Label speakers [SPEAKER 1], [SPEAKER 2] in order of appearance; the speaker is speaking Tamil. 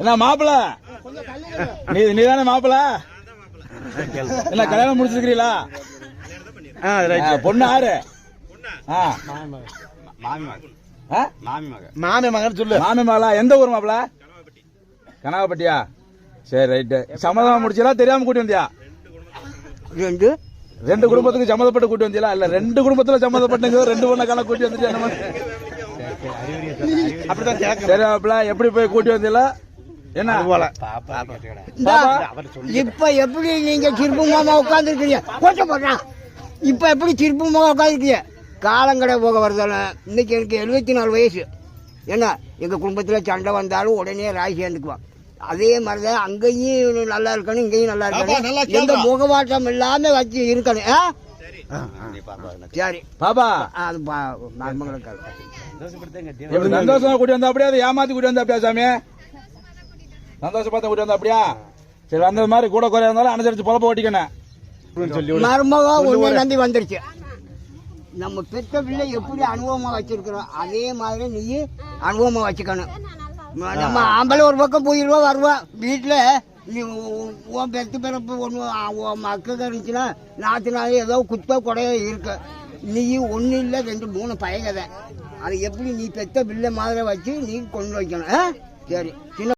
[SPEAKER 1] என்ன மாப்பிள? நீ நீ தானே மாப்பிள? என்ன கல்யாணம் முடிச்சிருக்கிறீங்களா
[SPEAKER 2] ஆ ரைட்
[SPEAKER 1] ஆ, பொண்ணு ஆறு ஆ.
[SPEAKER 2] மாமி மகன்
[SPEAKER 1] ஆ?
[SPEAKER 2] மாமி மகன்
[SPEAKER 3] மாமே மகன் சொல்லு.
[SPEAKER 1] மாமி மகளா? எந்த ஊர் மாப்பிள? கனகாப்பட்டியா? சரி ரைட்டு சம்மதம் முடிச்சா தெரியாம கூட்டி வந்தியா?
[SPEAKER 3] ரெண்டு
[SPEAKER 1] ரெண்டு குடும்பத்துக்கு சம்மதப்பட்டு கூட்டி வந்தியா? இல்ல ரெண்டு குடும்பத்துல சம்மதப்பட்டுங்க ரெண்டு பொண்ணை கணக்கு கூட்டி வந்துட்டு?
[SPEAKER 3] அப்படிதான்
[SPEAKER 1] எப்படி போய் கூட்டி வந்தீங்களா என்ன?
[SPEAKER 3] போல
[SPEAKER 4] இப்ப எப்படி நீங்க சிற்பமா உட்காந்துருக்கீங்க கோட்டை போடுறான் இப்ப எப்படி சிற்பமா உட்காந்துருக்கீங்க காலங்கடை போக வருதானே இன்னைக்கு எனக்கு எழுபத்தி நாலு வயசு. என்ன எங்க குடும்பத்துல சண்டை வந்தாலும் உடனே ராய் சேர்ந்துக்குவான். அதே மாதிரிதான் அங்கேயும் நல்லா இருக்கணும் இங்கேயும் நல்லா இருக்கணும்.
[SPEAKER 3] கேளுடா.
[SPEAKER 4] முகவாட்டம் இல்லாம வச்சு இருக்கணும். ஆ? சரி.
[SPEAKER 1] பாப்பா.
[SPEAKER 4] அது
[SPEAKER 1] சந்தோஷமா கூட்டி வந்தா அப்படியே? அதை ஏமாத்தி கூட்டி வந்தா அப்படியா சாமி? சந்தோஷமா கூட்டி வந்தா அப்படியா சரி அந்த மாதிரி கூட குறையா இருந்தாலும் அனுசரிச்சு பொழப்ப ஓட்டிக்கணும்.
[SPEAKER 4] மருமக உன்னை நம்பி வந்துருச்சு. நம்ம பெத்த பிள்ளை எப்படி அனுபவமா வச்சிருக்கிறோம் அதே மாதிரி நீ அனுபவமா வச்சுக்கணும். நம்ம ஆம்பளை ஒரு பக்கம் போயிடுவா வருவா வீட்டில் நீ உன் பெத்து பிறப்பு ஒன்று உன் இருந்துச்சுன்னா நாற்று ஏதோ குத்த குறைய இருக்கு. நீ ஒன்றும் இல்லை ரெண்டு மூணு பயங்கதை. அது எப்படி நீ பெத்த பிள்ளை மாதிரி வச்சு நீ கொண்டு வைக்கணும் சரி. சின்ன